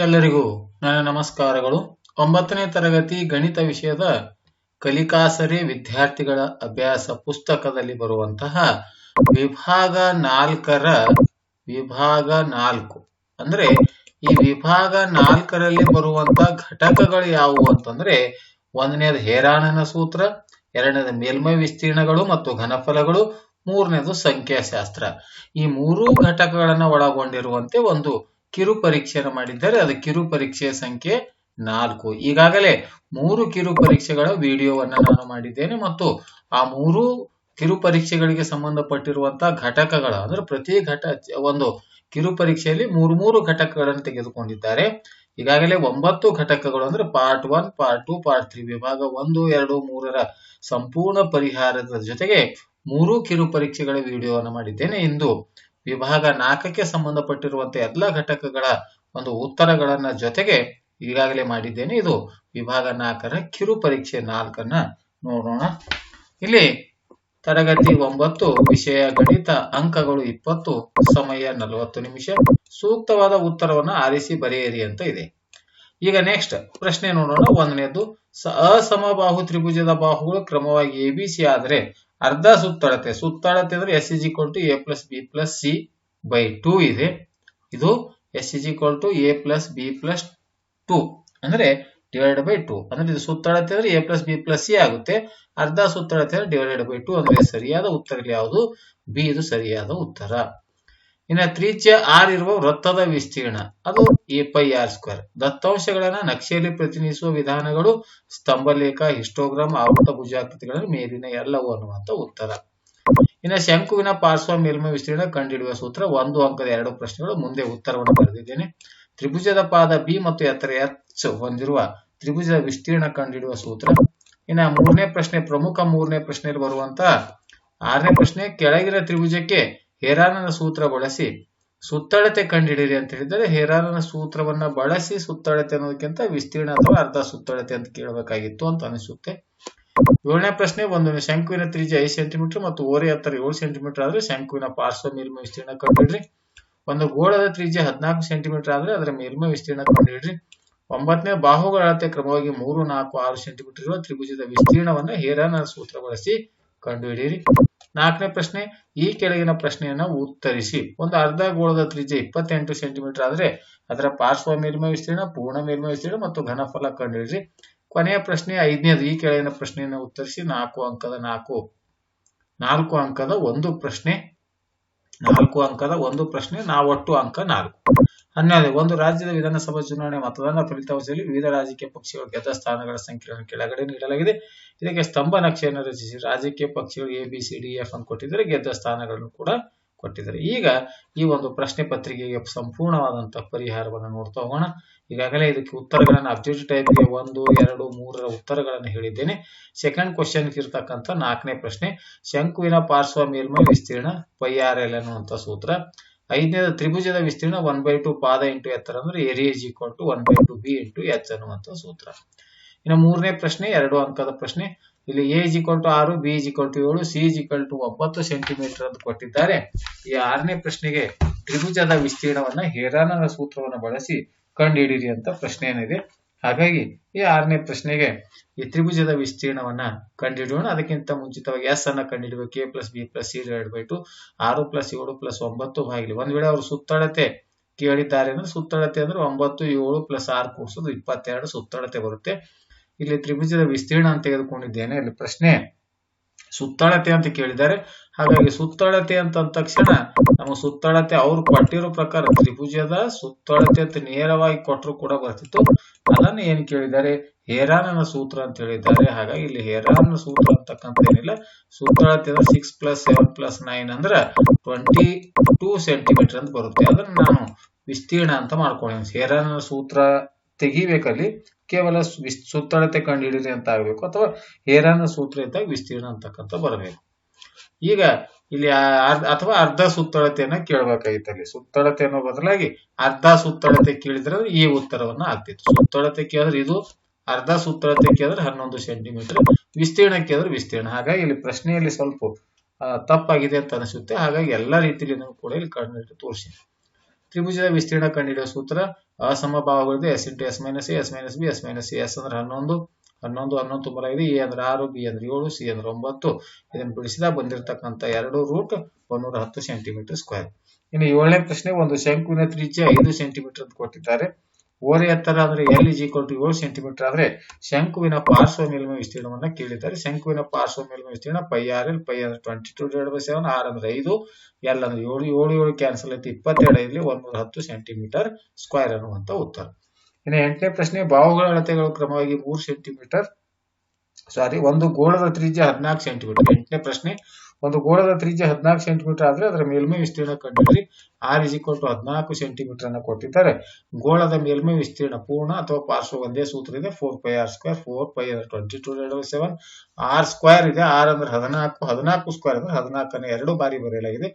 ಎಲ್ಲರಿಗೂ ನನ್ನ ನಮಸ್ಕಾರಗಳು. ಒಂಬತ್ತನೇ ತರಗತಿ ಗಣಿತ ವಿಷಯದ ಕಲಿಕಾಸರಿ ವಿದ್ಯಾರ್ಥಿಗಳ ಅಭ್ಯಾಸ ಪುಸ್ತಕದಲ್ಲಿ ಬರುವಂತಹ ವಿಭಾಗ ನಾಲ್ಕರ ವಿಭಾಗ ನಾಲ್ಕು. ಅಂದ್ರೆ ಈ ವಿಭಾಗ ನಾಲ್ಕರಲ್ಲಿ ಬರುವಂತ ಘಟಕಗಳು ಯಾವುವು ಅಂತಂದ್ರೆ ಒಂದನೇದು ಹೇರಾಣನ ಸೂತ್ರ, ಎರಡನೇದು ಮೇಲ್ಮೈ ವಿಸ್ತೀರ್ಣಗಳು ಮತ್ತು ಘನಫಲಗಳು, ಮೂರನೇದು ಸಂಖ್ಯಾಶಾಸ್ತ್ರ. ಈ ಮೂರೂ ಘಟಕಗಳನ್ನ ಒಳಗೊಂಡಿರುವಂತೆ ಒಂದು ಕಿರು ಪರೀಕ್ಷೆಯನ್ನು ಮಾಡಿದ್ದಾರೆ. ಅದು ಕಿರು ಪರೀಕ್ಷೆಯ ಸಂಖ್ಯೆ ನಾಲ್ಕು. ಈಗಾಗಲೇ ಮೂರು ಕಿರು ಪರೀಕ್ಷೆಗಳ ವಿಡಿಯೋವನ್ನ ನಾನು ಮಾಡಿದ್ದೇನೆ ಮತ್ತು ಆ ಮೂರು ಕಿರು ಪರೀಕ್ಷೆಗಳಿಗೆ ಸಂಬಂಧಪಟ್ಟಿರುವಂತಹ ಘಟಕಗಳ, ಅಂದ್ರೆ ಪ್ರತಿ ಘಟ, ಒಂದು ಕಿರು ಪರೀಕ್ಷೆಯಲ್ಲಿ ಮೂರು ಮೂರು ಘಟಕಗಳನ್ನು ತೆಗೆದುಕೊಂಡಿದ್ದಾರೆ. ಈಗಾಗಲೇ ಒಂಬತ್ತು ಘಟಕಗಳು, ಅಂದ್ರೆ part one part two part three ವಿಭಾಗ ಒಂದು, ಎರಡು, ಮೂರರ ಸಂಪೂರ್ಣ ಪರಿಹಾರದ ಜೊತೆಗೆ ಮೂರು ಕಿರು ಪರೀಕ್ಷೆಗಳ ವಿಡಿಯೋವನ್ನು ಮಾಡಿದ್ದೇನೆ. ಇಂದು ವಿಭಾಗ ನಾಲ್ಕಕ್ಕೆ ಸಂಬಂಧಪಟ್ಟಿರುವಂತೆ ಎಲ್ಲ ಘಟಕಗಳ ಒಂದು ಉತ್ತರಗಳನ್ನ ಜೊತೆಗೆ ಈಗಾಗಲೇ ಮಾಡಿದ್ದೇನೆ. ಇದು ವಿಭಾಗ ನಾಲ್ಕರ ಕಿರು ಪರೀಕ್ಷೆ ನಾಲ್ಕನ್ನ ನೋಡೋಣ. ಇಲ್ಲಿ ತರಗತಿ ಒಂಬತ್ತು, ವಿಷಯ ಗಣಿತ, ಅಂಕಗಳು ಇಪ್ಪತ್ತು, ಸಮಯ ನಲವತ್ತು ನಿಮಿಷ. ಸೂಕ್ತವಾದ ಉತ್ತರವನ್ನು ಆರಿಸಿ ಬರೆಯಿರಿ ಅಂತ ಇದೆ. ಈಗ ನೆಕ್ಸ್ಟ್ ಪ್ರಶ್ನೆ ನೋಡೋಣ. ಒಂದನೇದು ಅಸಮಬಾಹು ತ್ರಿಭುಜದ ಬಾಹುಗಳು ಕ್ರಮವಾಗಿ ಎ ಬಿ ಸಿ ಆದರೆ ಅರ್ಧ ಸುತ್ತಳತೆ. ಸುತ್ತಳತೆ ಅಂದ್ರೆ S is equal to A plus B plus C by two ಇದೆ. ಇದು S is equal to A plus B plus two ಅಂದ್ರೆ ಡಿವೈಡೆಡ್ ಬೈ ಟೂ ಅಂದ್ರೆ ಇದು ಸುತ್ತಳತೆ ಅಂದ್ರೆ A plus B plus C ಆಗುತ್ತೆ. ಅರ್ಧ ಸುತ್ತಳತೆ ಅಂದ್ರೆ ಡಿವೈಡೆಡ್ ಬೈ ಟೂ ಅಂದ್ರೆ ಸರಿಯಾದ ಉತ್ತರ ಇಲ್ಲಿ ಯಾವುದು? ಬಿ ಇದು ಸರಿಯಾದ ಉತ್ತರ. ಇನ್ನ ತ್ರಿಜ್ಯ ಆರ್ ಇರುವ ವೃತ್ತದ ವಿಸ್ತೀರ್ಣ. ಅದು ಎ ಪೈ ಆರ್ ಸ್ಕ್ವೇರ್. ದತ್ತಾಂಶಗಳನ್ನ ನಕ್ಷೆಯಲ್ಲಿ ಪ್ರತಿನಿಧಿಸುವ ವಿಧಾನಗಳು ಸ್ತಂಭಲೇಖ, ಹಿಸ್ಟೋಗ್ರಾಮ್, ಆವೃತ ಭುಜಾಕೃತಿಗಳನ್ನು ಮೇಲಿನ ಎಲ್ಲವೂ ಅನ್ನುವಂತ ಉತ್ತರ. ಇನ್ನು ಶಂಕುವಿನ ಪಾರ್ಶ್ವ ಮೇಲ್ಮೈ ವಿಸ್ತೀರ್ಣ ಕಂಡುಹಿಡಿಯುವ ಸೂತ್ರ ಒಂದು ಅಂಕದ ಎರಡು ಪ್ರಶ್ನೆಗಳು ಮುಂದೆ ಉತ್ತರವನ್ನು ಬರೆದಿದ್ದೇನೆ. ತ್ರಿಭುಜದ ಪಾದ ಬಿ ಮತ್ತು ಎತ್ತರ ಎಚ್ ಹೊಂದಿರುವ ತ್ರಿಭುಜದ ವಿಸ್ತೀರ್ಣ ಕಂಡುಹಿಡಿಯುವ ಸೂತ್ರ. ಇನ್ನು ಮೂರನೇ ಪ್ರಶ್ನೆ ಪ್ರಮುಖ ಮೂರನೇ ಪ್ರಶ್ನೆಯಲ್ಲಿ ಬರುವಂತ ಆರನೇ ಪ್ರಶ್ನೆ ಕೆಳಗಿನ ತ್ರಿಭುಜಕ್ಕೆ ಹೇರಾನನ ಸೂತ್ರ ಬಳಸಿ ಸುತ್ತಳತೆ ಕಂಡುಹಿಡಿಯಿರಿ ಅಂತ ಹೇಳಿದರೆ ಹೇರಾನನ ಸೂತ್ರವನ್ನ ಬಳಸಿ ಸುತ್ತಳತೆ ಅನ್ನೋದಕ್ಕಿಂತ ವಿಸ್ತೀರ್ಣ ಅಥವಾ ಅರ್ಧ ಸುತ್ತಳತೆ ಅಂತ ಕೇಳಬೇಕಾಗಿತ್ತು ಅಂತ ಅನಿಸುತ್ತೆ. ಏಳನೇ ಪ್ರಶ್ನೆ, ಒಂದು ಶಂಕುವಿನ ತ್ರಿಜ್ಯ ಐದು ಸೆಂಟಿಮೀಟರ್ ಮತ್ತು ಓರೆ ಹತ್ತರ ಏಳು ಸೆಂಟಿಮೀಟರ್ ಆದ್ರೆ ಶಂಕುವಿನ ಪಾರ್ಶ್ವ ಮೇಲ್ಮೈ ವಿಸ್ತೀರ್ಣ ಕಂಡುಹಿಡ್ರಿ. ಒಂದು ಗೋಳದ ತ್ರಿಜ್ಯ ಹದಿನಾಲ್ಕು ಸೆಂಟಿಮೀಟರ್ ಆದ್ರೆ ಅದರ ಮೇಲ್ಮೈ ವಿಸ್ತೀರ್ಣ ಕಂಡುಹಿಡ್ರಿ. ಒಂಬತ್ತನೇ, ಬಾಹುಗಳ ಅಳತೆ ಕ್ರಮವಾಗಿ ಮೂರು, ನಾಲ್ಕು, ಆರು ಸೆಂಟಿಮೀಟರ್ ಇರುವ ತ್ರಿಭುಜದ ವಿಸ್ತೀರ್ಣವನ್ನ ಹೇರಾನನ ಸೂತ್ರ ಬಳಸಿ ಕಂಡುಹಿಡಿಯಿರಿ. ನಾಲ್ಕನೇ ಪ್ರಶ್ನೆ, ಈ ಕೆಳಗಿನ ಪ್ರಶ್ನೆಯನ್ನು ಉತ್ತರಿಸಿ. ಒಂದು ಅರ್ಧ ಗೋಳದ ತ್ರಿಜ್ಯ ಇಪ್ಪತ್ತೆಂಟು ಸೆಂಟಿಮೀಟರ್ ಆದರೆ ಅದರ ಪಾರ್ಶ್ವ ಮೇಲ್ಮೈ ವಿಸ್ತೀರ್ಣ, ಪೂರ್ಣ ಮೇಲ್ಮೈ ವಿಸ್ತೀರ್ಣ ಮತ್ತು ಘನಫಲ ಕಂಡುಹಿಡಿಯಿರಿ. ಕೊನೆಯ ಪ್ರಶ್ನೆ, ಐದನೇದು, ಈ ಕೆಳಗಿನ ಪ್ರಶ್ನೆಯನ್ನು ಉತ್ತರಿಸಿ ನಾಲ್ಕು ಅಂಕದ ನಾಲ್ಕು ನಾಲ್ಕು ಅಂಕದ ಒಂದು ಪ್ರಶ್ನೆ. ನಾಲ್ಕು ಅಂಕದ ಒಂದು ಪ್ರಶ್ನೆ ನಾವು ಒಟ್ಟು ಅಂಕ ನಾಲ್ಕು. ಹನ್ನೆರಡು, ಒಂದು ರಾಜ್ಯದ ವಿಧಾನಸಭಾ ಚುನಾವಣೆ ಮತದಾನ ಫಲಿತಾಂಶದಲ್ಲಿ ವಿವಿಧ ರಾಜಕೀಯ ಪಕ್ಷಗಳ ಗೆದ್ದ ಸ್ಥಾನಗಳ ಸಂಖ್ಯೆಯನ್ನು ಕೆಳಗಡೆ ನೀಡಲಾಗಿದೆ. ಇದಕ್ಕೆ ಸ್ತಂಭ ನಕ್ಷೆಯನ್ನು ರಚಿಸಿ, ರಾಜಕೀಯ ಪಕ್ಷಗಳು A B C D F ಅನ್ನು ಕೊಟ್ಟಿದ್ದಾರೆ ಗೆದ್ದ ಸ್ಥಾನಗಳನ್ನು ಕೂಡ ಕೊಟ್ಟಿದ್ದಾರೆ. ಈಗ ಈ ಒಂದು ಪ್ರಶ್ನೆ ಪತ್ರಿಕೆಗೆ ಸಂಪೂರ್ಣವಾದಂತಹ ಪರಿಹಾರವನ್ನು ನೋಡ್ತಾ ಹೋಗೋಣ. ಈಗಾಗಲೇ ಇದಕ್ಕೆ ಉತ್ತರಗಳನ್ನು ಟೈಪ್ ಟೈಪ್ಗೆ ಒಂದು, ಎರಡು, ಮೂರರ ಉತ್ತರಗಳನ್ನು ಹೇಳಿದ್ದೇನೆ. ಸೆಕೆಂಡ್ ಕ್ವಶನ್ ಇರ್ತಕ್ಕಂಥ ನಾಲ್ಕನೇ ಪ್ರಶ್ನೆ, ಶಂಕುವಿನ ಪಾರ್ಶ್ವ ಮೇಲ್ಮೈ ವಿಸ್ತೀರ್ಣ ಪೈ ಆರ್ ಎಲ್ ಅನ್ನುವಂಥ ಸೂತ್ರ. ಐದನೇದು, ತ್ರಿಭುಜದ ವಿಸ್ತೀರ್ಣ ಒನ್ ಬೈ ಟು ಪಾದ ಇಂಟು ಎತ್ತರ ಅಂದ್ರೆ area is equal to one by two B into H ಅನ್ನುವಂಥ ಸೂತ್ರ. ಇನ್ನು ಮೂರನೇ ಪ್ರಶ್ನೆ, ಎರಡು ಅಂಕದ ಪ್ರಶ್ನೆ. ಇಲ್ಲಿ ಎ ಇಸ್ ಈಕ್ವಲ್ ಟು ಆರು ಬಿ ಇಸ್ ಈಕ್ವಲ್ ಟು ಏಳು ಸಿ ಇಸ್ ಈಕ್ವಲ್ ಟು ಒಂಬತ್ತು ಸೆಂಟಿಮೀಟರ್ ಅಂತ ಕೊಟ್ಟಿದ್ದಾರೆ. ಈ ಆರನೇ ಪ್ರಶ್ನೆಗೆ ತ್ರಿಭುಜದ ವಿಸ್ತೀರ್ಣವನ್ನ ಹೇರಾನನ ಸೂತ್ರವನ್ನು ಬಳಸಿ ಕಂಡುಹಿಡಿಯಿರಿ ಅಂತ ಪ್ರಶ್ನೆ ಏನಿದೆ. ಹಾಗಾಗಿ ಈ ಆರನೇ ಪ್ರಶ್ನೆಗೆ ಈ ತ್ರಿಭುಜದ ವಿಸ್ತೀರ್ಣವನ್ನ ಕಂಡುಹಿಡಿಯೋಣ. ಅದಕ್ಕಿಂತ ಮುಂಚಿತವಾಗಿ ಎಸ್ ಅನ್ನ ಕಂಡುಹಿಡಿಯಬೇಕು K plus B plus C divide by two ಆರು ಪ್ಲಸ್ ಏಳು ಪ್ಲಸ್ ಒಂಬತ್ತು ಬಾಗಿಲಿ. ಒಂದ್ ವೇಳೆ ಅವರು ಸುತ್ತಳತೆ ಕೇಳಿದ್ದಾರೆ ಅಂದ್ರೆ ಸುತ್ತಳತೆ ಅಂದ್ರೆ ಒಂಬತ್ತು, ಏಳು ಪ್ಲಸ್ ಆರು ಕೂಡಿಸೋದು ಇಪ್ಪತ್ತೆರಡು ಸುತ್ತಳತೆ ಬರುತ್ತೆ. ಇಲ್ಲಿ ತ್ರಿಭುಜದ ವಿಸ್ತೀರ್ಣ ಅಂತ ತೆಗೆದುಕೊಂಡಿದ್ದೇನೆ. ಇಲ್ಲಿ ಪ್ರಶ್ನೆ ಸುತ್ತಳತೆ ಅಂತ ಕೇಳಿದ್ದಾರೆ. ಹಾಗಾಗಿ ಸುತ್ತಳತೆ ಅಂತ ಅಂದ ತಕ್ಷಣ ನಮ್ಮ ಸುತ್ತಳತೆ ಅವ್ರು ಕೊಟ್ಟಿರೋ ಪ್ರಕಾರ ತ್ರಿಭುಜದ ಸುತ್ತಳತೆ ಅಂತ ನೇರವಾಗಿ ಕೊಟ್ಟರು ಕೂಡ ಬರ್ತಿತ್ತು. ಅದನ್ನ ಏನ್ ಕೇಳಿದ್ದಾರೆ? ಹೇರಾನನ ಸೂತ್ರ ಅಂತ ಹೇಳಿದ್ದಾರೆ. ಹಾಗಾಗಿ ಇಲ್ಲಿ ಹೇರಾನನ ಸೂತ್ರ ಅಂತಕ್ಕಂಥ ಏನಿಲ್ಲ. ಸುತ್ತಳತೆ ಅಂದ್ರೆ six plus seven plus nine ಅಂದ್ರೆ ಟ್ವೆಂಟಿ ಟೂ ಸೆಂಟಿಮೀಟರ್ ಅಂತ ಬರುತ್ತೆ. ಅದನ್ನ ನಾನು ವಿಸ್ತೀರ್ಣ ಅಂತ ಮಾಡ್ಕೊಂಡಿದ್ದೀನಿ. ಹೇರಾನನ ಸೂತ್ರ ತೆಗಿಬೇಕಲ್ಲಿ ಕೇವಲ ಸುತ್ತಳತೆ ಕಂಡುಹಿಡಿರಿ ಅಂತ ಆಗಬೇಕು ಅಥವಾ ಏರಾನ ಸೂತ್ರ ಇದ್ದಾಗ ವಿಸ್ತೀರ್ಣ ಅಂತಕ್ಕಂಥ ಬರಬೇಕು. ಈಗ ಇಲ್ಲಿ ಅಥವಾ ಅರ್ಧ ಸುತ್ತಳತೆಯನ್ನ ಕೇಳಬೇಕಾಗಿತ್ತು ಅಲ್ಲಿ ಸುತ್ತಳತೆ ಅನ್ನೋ ಬದಲಾಗಿ ಅರ್ಧ ಸುತ್ತಳತೆ ಕೇಳಿದ್ರೆ ಈ ಉತ್ತರವನ್ನ ಆಗ್ತಿತ್ತು. ಸುತ್ತಳತೆ ಕೇಳಿದ್ರೆ ಇದು, ಅರ್ಧ ಸುತ್ತಳತೆ ಕೇಳಿದ್ರೆ ಹನ್ನೊಂದು ಸೆಂಟಿಮೀಟರ್ ವಿಸ್ತೀರ್ಣ ಕೇಳಿದ್ರೆ ವಿಸ್ತೀರ್ಣ. ಹಾಗಾಗಿ ಇಲ್ಲಿ ಪ್ರಶ್ನೆಯಲ್ಲಿ ಸ್ವಲ್ಪ ತಪ್ಪಾಗಿದೆ ಅಂತ ಅನಿಸುತ್ತೆ. ಹಾಗಾಗಿ ಎಲ್ಲಾ ರೀತಿಯಲ್ಲಿ ಕೂಡ ಇಲ್ಲಿ ಕಣ್ಣಿಟ್ಟು ತೋರಿಸಿ ತ್ರಿಭುಜದ ವಿಸ್ತೀರ್ಣ ಕಂಡುಹಿಡಿಯುವ ಸೂತ್ರ ಅಸಮಭಾವಗಳಿದೆ S into S minus A S minus B S minus S ಅಂದ್ರೆ ಹನ್ನೊಂದು ಹನ್ನೊಂದು ಹನ್ನೊಂದು ತುಂಬಲಾಗಿದೆ ಎ ಅಂದ್ರೆ ಆರು ಬಿ ಅಂದ್ರೆ ಏಳು ಸಿ ಅಂದ್ರೆ ಒಂಬತ್ತು. ಇದನ್ನು ಬಿಡಿಸಿದಾಗ ಬಂದಿರತಕ್ಕಂಥ ಎರಡು ರೂಟ್ ಒಂದೂರ ಹತ್ತು ಸೆಂಟಿಮೀಟರ್ ಸ್ಕ್ವೇರ್ ಇನ್ನು ಏಳನೇ ಪ್ರಶ್ನೆ, ಒಂದು ಶಂಕುವಿನ ತ್ರಿಜ್ಯ ಐದು ಸೆಂಟಿಮೀಟರ್ ಅಂತ ಕೊಟ್ಟಿದ್ದಾರೆ. ಓರೆ ಎತ್ತರ ಅಂದ್ರೆ ಎಲ್ ಇಸ್ ಈಕ್ವಲ್ ಟು ಏಳು ಸೆಂಟಿಮೀಟರ್ ಆದ್ರೆ ಶಂಕುವಿನ ಪಾರ್ಶ್ವ ಮೇಲ್ಮೈ ವಿಸ್ತೀರ್ಣವನ್ನ ಕೇಳಿದ್ದಾರೆ. ಶಂಕುವಿನ ಪಾರ್ಶ್ವ ಮೇಲ್ಮೈ ವಿಸ್ತೀರ್ಣ ಪೈ ಆರ್ ಎಲ್, ಪೈ ಅಂದ್ರೆ twenty two divide by seven R ಅಂದ್ರೆ ಐದು ಎಲ್ ಅಂದ್ರೆ ಏಳು ಏಳು ಏಳು ಕ್ಯಾನ್ಸಲ್ ಐತಿ ಇಪ್ಪತ್ತೆರಡು ಇಲ್ಲಿ ಒಂದೂರ ಹತ್ತು ಸೆಂಟಿಮೀಟರ್ ಸ್ಕ್ವೇರ್ ಅನ್ನುವಂತ ಉತ್ತರ. ಇನ್ನು ಎಂಟನೇ ಪ್ರಶ್ನೆ ಬಾಹುಗಳ ಅಳತೆಗಳು ಕ್ರಮವಾಗಿ ಮೂರು ಸೆಂಟಿಮೀಟರ್ ಸಾರಿ ಒಂದು ಗೋಳದ ತ್ರಿಜ್ಯ ಹದಿನಾಲ್ಕು ಸೆಂಟಿಮೀಟರ್ ಎಂಟನೇ ಪ್ರಶ್ನೆ ಒಂದು ಗೋಳದ ತ್ರಿಜ್ಯ ಹದಿನಾಲ್ಕು ಸೆಂಟಿಮೀಟರ್ ಆದ್ರೆ ಅದರ ಮೇಲ್ಮೈ ವಿಸ್ತೀರ್ಣ ಕಂಡುಹಿಡಿರಿ. ಆರ್ ಇಸ್ ಈಕ್ವಲ್ ಟು ಹದಿನಾಲ್ಕು ಸೆಂಟಿಮೀಟರ್ ಅನ್ನ ಕೊಟ್ಟಿದ್ದಾರೆ. ಗೋಳದ ಮೇಲ್ಮೈ ವಿಸ್ತೀರ್ಣ ಪೂರ್ಣ ಅಥವಾ ಪಾರ್ಶ್ವ ಒಂದೇ ಸೂತ್ರ ಇದೆ. Four pi R square four pi ಅಂದ್ರೆ twenty two seven R square ಇದೆ. ಆರ್ ಅಂದ್ರೆ ಹದಿನಾಲ್ಕು ಹದಿನಾಲ್ಕು ಸ್ಕ್ವೇರ್ ಅಂದ್ರೆ ಹದಿನಾಲ್ಕನೇ ಎರಡು ಬಾರಿ ಬರೆಯಲಾಗಿದೆ.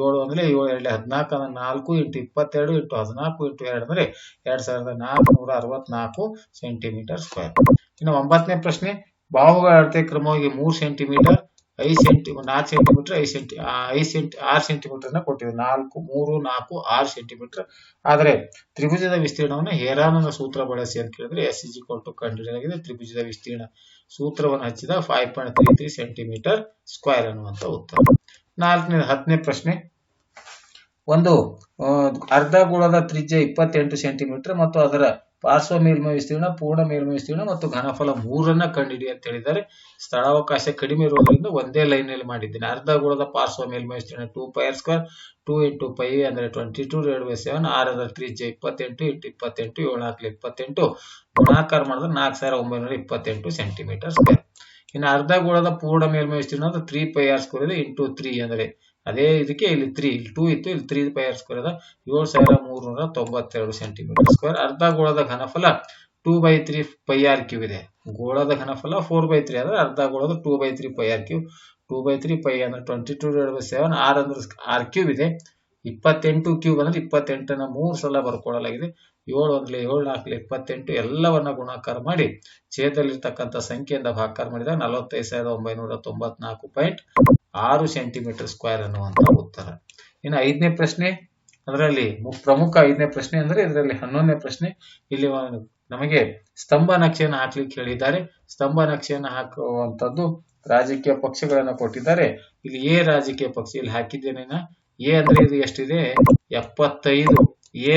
ಏಳು ಅಂದ್ರೆ ಏಳು, ಎರಡು ಹದಿನಾಲ್ಕು ಅಂದ್ರೆ ನಾಲ್ಕು ಇಂಟು ಇಪ್ಪತ್ತೆರಡು ಇಂಟು ಹದಿನಾಲ್ಕು ಇಂಟು ಎರಡು ಅಂದ್ರೆ ಎರಡ್ ಸಾವಿರದ ನಾಲ್ಕುನೂರ ಅರವತ್ನಾಲ್ಕು ಸೆಂಟಿಮೀಟರ್ ಸ್ಕ್ವೇರ್ ಇನ್ನು ಒಂಬತ್ತನೇ ಪ್ರಶ್ನೆ ಬಾಹುಗಳ ಅಳತೆ ಕ್ರಮವಾಗಿ ಮೂರು ಸೆಂಟಿಮೀಟರ್ ಐದು ಸೆಂಟಿ ನಾಲ್ಕು ಸೆಂಟಿಮೀಟರ್ ಐದು ಸೆಂಟಿ ಐದು ಸೆಂಟಿ ಆರು ಸೆಂಟಿಮೀಟರ್ನ ಕೊಟ್ಟಿದೆ ನಾಲ್ಕು, ಮೂರು, ನಾಲ್ಕು, ಆರು ಸೆಂಟಿಮೀಟರ್ ಆದರೆ ತ್ರಿಭುಜದ ವಿಸ್ತೀರ್ಣವನ್ನು ಹೇರಾನನ ಸೂತ್ರ ಬಳಸಿ ಅಂತ ಕೇಳಿದ್ರೆ ಎಸ್ ಇಜಿ ಕೊಟ್ಟು ಕಂಡುಹಿಡಿಯಲಾಗಿದೆ ತ್ರಿಭುಜದ ವಿಸ್ತೀರ್ಣ ಸೂತ್ರವನ್ನು ಹಚ್ಚಿದ five point three three centimetre square ಅನ್ನುವಂತ ಉತ್ತರ. ನಾಲ್ಕನೇ ಹತ್ತನೇ ಪ್ರಶ್ನೆ. ಒಂದು ಅರ್ಧ ಗೋಳದ ತ್ರಿಜ್ಯ ಇಪ್ಪತ್ತೆಂಟು ಸೆಂಟಿಮೀಟರ್ ಮತ್ತು ಅದರ ಪಾರ್ಶ್ವ ಮೇಲ್ಮೈ ವಿಸ್ತೀರ್ಣ ಪೂರ್ಣ ಮೇಲ್ಮೈ ವಿಸ್ತೀರ್ಣ ಮತ್ತು ಘನಫಲ ಮೂರನ್ನ ಕಂಡಿಡಿ ಅಂತ ಹೇಳಿದ್ದಾರೆ. ಸ್ಥಳಾವಕಾಶ ಕಡಿಮೆ ಇರುವುದರಿಂದ ಒಂದೇ ಲೈನ್ನಲ್ಲಿ ಮಾಡಿದ್ದೇನೆ. ಅರ್ಧ ಗೋಳದ ಪಾರ್ಶ್ವ ಮೇಲ್ಮೈ ವಿಸ್ತೀರ್ಣ two pi R square two into pi ಅಂದ್ರೆ twenty two divide by seven R three J ಇಪ್ಪತ್ತೆಂಟು ಇಂಟು ಇಪ್ಪತ್ತೆಂಟು, ಏಳು ನಾಲ್ಕು ಇಪ್ಪತ್ತೆಂಟು. ಗುಣಾಕಾರ ಮಾಡಿದ್ರೆ ನಾಲ್ಕು ಸಾವಿರ ಒಂಬೈನೂರ ಇಪ್ಪತ್ತೆಂಟು ಸೆಂಟಿಮೀಟರ್ ಸ್ಕ್ವೇರ್ ಇನ್ನು ಅರ್ಧ ಗೋಳದ ಪೂರ್ಣ ಮೇಲ್ಮೈ ವಿಸ್ತೀರ್ಣ ಅಂದ್ರೆ three pi R square into three ಅಂದ್ರೆ ಅದೇ ಇದಕ್ಕೆ ಇಲ್ಲಿ ತ್ರೀ ಇಲ್ಲಿ ಟೂ ಇತ್ತು, ಇಲ್ಲಿ ತ್ರೀ ಪೈ ಆರ್ ಸ್ಕ್ವೇರ್ ಅದ. ಏಳು ಸಾವಿರ ಮೂರ್ನೂರ ತೊಂಬತ್ತೆರಡು ಸೆಂಟಿಮೀಟರ್ ಸ್ಕ್ವೇರ್ ಅರ್ಧ ಗೋಳದ ಘನಫಲ two by three pi R Q ಇದೆ. ಗೋಳದ ಘನಫಲ ಫೋರ್ ಬೈ ತ್ರೀ ಅಂದ್ರೆ ಅರ್ಧ ಗೋಳದ two by three pi R Q two by three pi ಅಂದ್ರೆ twenty two divide by seven R ಅಂದ್ರೆ ಆರ್ ಕ್ಯೂ ಇದೆ. ಇಪ್ಪತ್ತೆಂಟು ಕ್ಯೂಬ್ ಅಂದ್ರೆ ಇಪ್ಪತ್ತೆಂಟನ್ನ ಮೂರು ಸಲ ಬರ್ಕೊಳ್ಳಲಾಗಿದೆ ಏಳು ಒಂದ್ಲೆ ಏಳು ನಾಲ್ಕಲೆ ಇಪ್ಪತ್ತೆಂಟು ಎಲ್ಲವನ್ನ ಗುಣಾಕಾರ ಮಾಡಿ ಛೇದಲ್ಲಿರ್ತಕ್ಕಂಥ ಸಂಖ್ಯೆಯಿಂದ ಭಾಕಾರ ಮಾಡಿದಾಗ ನಲವತ್ತೈದು ಸಾವಿರದ ಒಂಬೈನೂರ ತೊಂಬತ್ನಾಲ್ಕು ಪಾಯಿಂಟ್ ಆರು ಸೆಂಟಿಮೀಟರ್ ಸ್ಕ್ವೇರ್ ಅನ್ನುವಂತ ಉತ್ತರ. ಇನ್ನು ಐದನೇ ಪ್ರಶ್ನೆ, ಅದರಲ್ಲಿ ಪ್ರಮುಖ ಐದನೇ ಪ್ರಶ್ನೆ ಅಂದ್ರೆ ಇದರಲ್ಲಿ ಹನ್ನೊಂದನೇ ಪ್ರಶ್ನೆ. ಇಲ್ಲಿ ನಮಗೆ ಸ್ತಂಭ ನಕ್ಷೆಯನ್ನು ಹಾಕ್ಲಿಕ್ಕೆ ಹೇಳಿದ್ದಾರೆ. ಸ್ತಂಭ ನಕ್ಷೆಯನ್ನು ಹಾಕುವಂತದ್ದು ರಾಜಕೀಯ ಪಕ್ಷಗಳನ್ನ ಕೊಟ್ಟಿದ್ದಾರೆ. ಇಲ್ಲಿ ಎ ರಾಜಕೀಯ ಪಕ್ಷ, ಇಲ್ಲಿ ಹಾಕಿದ್ದೇನೆ ಎ ಅಂದ್ರೆ ಇದು ಎಷ್ಟಿದೆ? ಎಪ್ಪತ್ತೈದು. ಎ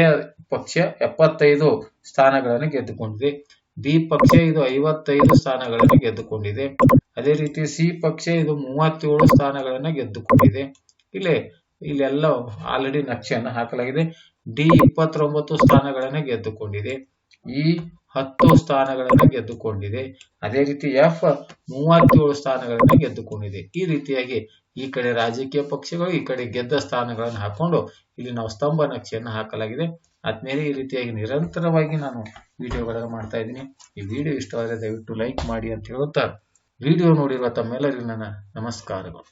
ಪಕ್ಷ ಎಪ್ಪತ್ತೈದು ಸ್ಥಾನಗಳನ್ನು ಗೆದ್ದುಕೊಂಡಿದೆ. ಬಿ ಪಕ್ಷ ಇದು ಐವತ್ತೈದು ಸ್ಥಾನಗಳನ್ನು ಗೆದ್ದುಕೊಂಡಿದೆ. ಅದೇ ರೀತಿ ಸಿ ಪಕ್ಷ ಇದು ಮೂವತ್ತೇಳು ಸ್ಥಾನಗಳನ್ನ ಗೆದ್ದುಕೊಂಡಿದೆ. ಇಲ್ಲಿ, ಇಲ್ಲೆಲ್ಲ ಆಲ್ರೆಡಿ ನಕ್ಷೆಯನ್ನು ಹಾಕಲಾಗಿದೆ. ಡಿ ಇಪ್ಪತ್ತೊಂಬತ್ತು ಸ್ಥಾನಗಳನ್ನ ಗೆದ್ದುಕೊಂಡಿದೆ. ಇ ಹತ್ತು ಸ್ಥಾನಗಳನ್ನ ಗೆದ್ದುಕೊಂಡಿದೆ. ಅದೇ ರೀತಿ ಎಫ್ ಮೂವತ್ತೇಳು ಸ್ಥಾನಗಳನ್ನ ಗೆದ್ದುಕೊಂಡಿದೆ. ಈ ರೀತಿಯಾಗಿ ಈ ಕಡೆ ರಾಜಕೀಯ ಪಕ್ಷಗಳು ಈ ಕಡೆ ಗೆದ್ದ ಸ್ಥಾನಗಳನ್ನು ಹಾಕೊಂಡು ಇಲ್ಲಿ ನಾವು ಸ್ತಂಭ ನಕ್ಷೆಯನ್ನು ಹಾಕಲಾಗಿದೆ. ಆದ್ಮೇಲೆ ಈ ರೀತಿಯಾಗಿ ನಿರಂತರವಾಗಿ ನಾನು ವಿಡಿಯೋಗಳನ್ನು ಮಾಡ್ತಾ ಇದ್ದೀನಿ. ಈ ವಿಡಿಯೋ ಇಷ್ಟವಾದರೆ ದಯವಿಟ್ಟು ಲೈಕ್ ಮಾಡಿ ಅಂತ ಹೇಳುತ್ತಾ ವಿಡಿಯೋ ನೋಡಿರುವ ತಮ್ಮೆಲ್ಲರಿಗೂ ನನ್ನ ನಮಸ್ಕಾರಗಳು.